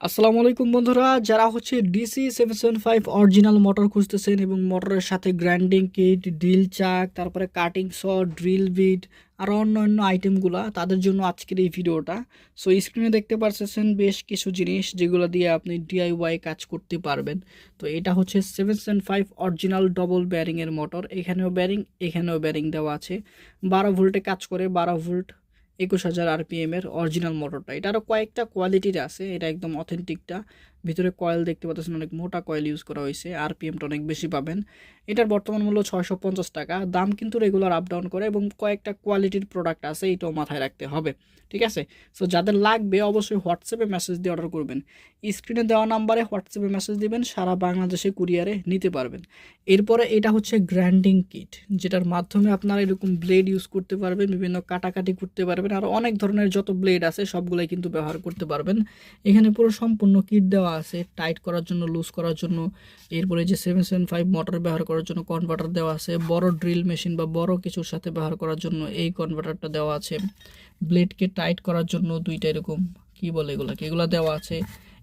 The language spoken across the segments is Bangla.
আসসালামু আলাইকুম বন্ধুরা, যারা হচ্ছে DC seven seven five original motor খুঁজতেছেন এবং মোটরের সাথে গ্রাইন্ডিং কিট ড্রিল চাক তারপরে কাটিং স ড্রিল বিট আরও অন্য অন্য আইটেমগুলো তাদের জন্য আজকের এই ভিডিওটা। সো স্ক্রিনে দেখতে পারতেছেন বেশ কিছু জিনিস যেগুলো দিয়ে আপনি ডিআইওয়াই কাজ করতে পারবেন। তো, এটা হচ্ছে seven seven five original double ব্যারিংয়ের motor এখানেও ব্যারিং এখানেও ব্যারিং দেওয়া আছে। বারো ভোল্টে কাজ করে, বারো ভোল্ট একুশ হাজার আরপিএম এর অরিজিনাল মোটরটা এটা আরও কয়েকটা কোয়ালিটির আছে এটা একদম অথেন্টিকটা ভিতরে কয়েল দেখতে পাচ্ছেন, অনেক মোটা কয়েল ইউজ করা হয়েছে আর আরপিএমটা অনেক বেশি পাবেন। এটার বর্তমান মূল্য ছয়শো পঞ্চাশ টাকা, দাম কিন্তু রেগুলার আপ ডাউন করে এবং কয়েকটা কোয়ালিটির প্রোডাক্ট আছে, এটাও মাথায় রাখতে হবে, ঠিক আছে? সো যাদের লাগবে অবশ্যই হোয়াটসঅ্যাপে মেসেজ দিয়ে অর্ডার করবেন। স্ক্রিনে দেওয়া নাম্বারে হোয়াটসঅ্যাপে মেসেজ দিবেন, সারা বাংলাদেশে কুরিয়ারে নিতে পারবেন। এরপরে এটা হচ্ছে গ্র্যান্ডিং কিট যেটার মাধ্যমে আপনারা এরকম ব্লেড ইউজ করতে পারবেন, বিভিন্ন কাটাকাটি করতে পারবেন, আর অনেক ধরনের যত ব্লেড আছে, সবগুলোই কিন্তু ব্যবহার করতে পারবেন। এখানে পুরো সম্পূর্ণ কিট দেওয়া আছে টাইট করার জন্য লুজ করার জন্য। এরপরে যে সেভেন সেভেন ফাইভ মোটর ব্যবহার করার জন্য কনভার্টার দেওয়া আছে, বড় ড্রিল মেশিন বা বড় কিছুর সাথে ব্যবহার করার জন্য এই কনভার্টারটা দেওয়া আছে। ব্লেডকে টাইট করার জন্য দুইটা এরকম কি বলে এগুলোকে? এগুলো দেওয়া আছে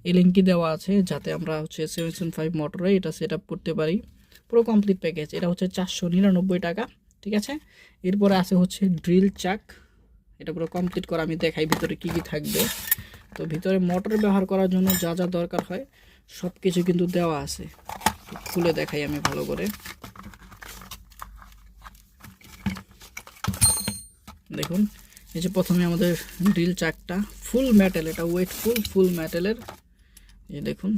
এলিঙ্কি দেওয়া আছে, যাতে আমরা হচ্ছে সেভেন সেভেন ফাইভ মোটরে এটা সেট আপ করতে পারি। পুরো কমপ্লিট প্যাকেজ এটা হচ্ছে চারশো নিরানব্বই টাকা, ঠিক আছে? এরপরে আছে হচ্ছে ড্রিল চাক এটা পুরো কমপ্লিট করা আমি দেখাই ভিতরে কী কী থাকবে। তো ভিতরে মোটর ব্যবহার করার জন্য যা যা দরকার হয় সব কিছু কিন্তু দেওয়া আছে। খুলে দেখাই আমি ভালো করে। দেখুন, এই যে প্রথমে আমাদের ড্রিল চাকটা ফুল মেটেল এটা ওয়েট ফুল ফুল মেটেলের এই দেখুন,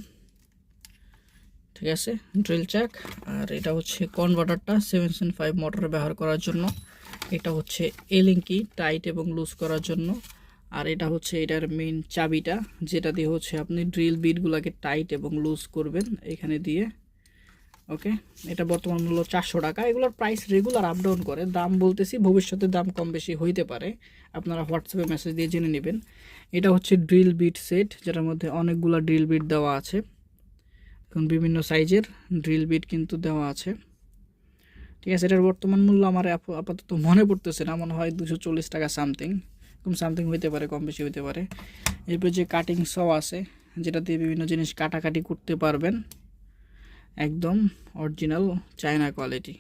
ঠিক আছে ড্রিল চাক। আর এটা হচ্ছে কনভার্টারটা সেভেন ফাইভ মোটর ব্যবহার করার জন্য। এটা হচ্ছে এলিঙ্কি টাইট এবং লুজ করার জন্য। আর এটা হচ্ছে এটার মেইন চাবিটা, যেটা দিয়ে হচ্ছে আপনি ড্রিল বিটগুলোকে টাইট এবং লুজ করবেন এখানে দিয়ে ওকে এটা বর্তমান মূল্য চারশো টাকা। এগুলোর প্রাইস রেগুলার আপ ডাউন করে। দাম বলতেছি, ভবিষ্যতে দাম কম বেশি হইতে পারে। আপনারা হোয়াটসঅ্যাপে মেসেজ দিয়ে জেনে নেবেন। এটা হচ্ছে ড্রিল বিট সেট যেটার মধ্যে অনেকগুলো ড্রিল বিট দেওয়া আছে। এখন বিভিন্ন সাইজের ড্রিল বিট কিন্তু দেওয়া আছে। ঠিক আছে, এটার বর্তমান মূল্য আমার আপ- আপাতত মনে পড়তেছে না, মনে হয় দুশো টাকা সামথিং এরকম সামথিং হইতে পারে, কম বেশি হইতে পারে। এরপর যে কাটিং স আছে, যেটা দিয়ে বিভিন্ন জিনিস কাটাকাটি করতে পারবেন, একদম অরিজিনাল চায়না কোয়ালিটি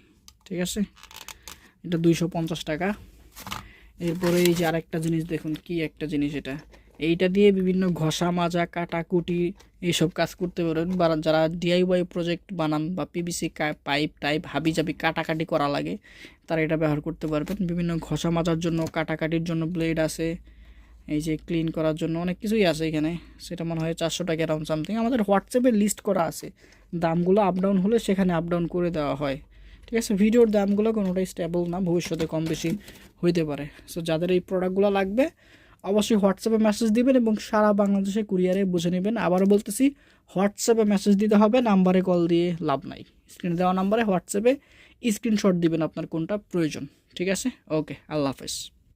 ঠিক আছে? এটা দুইশো পঞ্চাশ টাকা। এরপরে এই যে আরেকটা জিনিস দেখুন, কি একটা জিনিস এটা? এইটা দিয়ে বিভিন্ন ঘষা, মাজা, কাটাকুটি এইসব কাজ করতে পারেন। বা যারা ডিআইওয়াই প্রজেক্ট বানান বা পিভিসি পাইপ টাইপ হাবি জাবি কাটাকাটি করা লাগে, তারা এটা ব্যবহার করতে পারবেন। বিভিন্ন ঘষা, মাজার জন্য, কাটাকাটির জন্য ব্লেড আছে, এই যে ক্লিন করার জন্য অনেক কিছুই আছে এখানে। সেটা মনে হয় চারশো টাকা অ্যারাউন্ড সামথিং আমাদের হোয়াটসঅ্যাপে লিস্ট করা আছে। দামগুলো আপ ডাউন হলে সেখানে আপ ডাউন করে দেওয়া হয়। ঠিক আছে? ভিডিওর দামগুলো কোনোটাই স্টেবল না, ভবিষ্যতে কম বেশি হইতে পারে। সো যাদের এই প্রোডাক্টগুলো লাগবে অবশ্যই হোয়াটসঅ্যাপে মেসেজ দিবেন এবং সারা বাংলাদেশে কুরিয়ারে বুঝে নেবেন। আবারও বলতেছি, হোয়াটসঅ্যাপে মেসেজ দিতে হবে, নাম্বারে কল দিয়ে লাভ নাই। স্ক্রিনে দেওয়া নাম্বারে হোয়াটসঅ্যাপে স্ক্রিনশট দিবেন আপনার কোনটা প্রয়োজন। ঠিক আছে? ওকে আল্লাহ হাফেজ।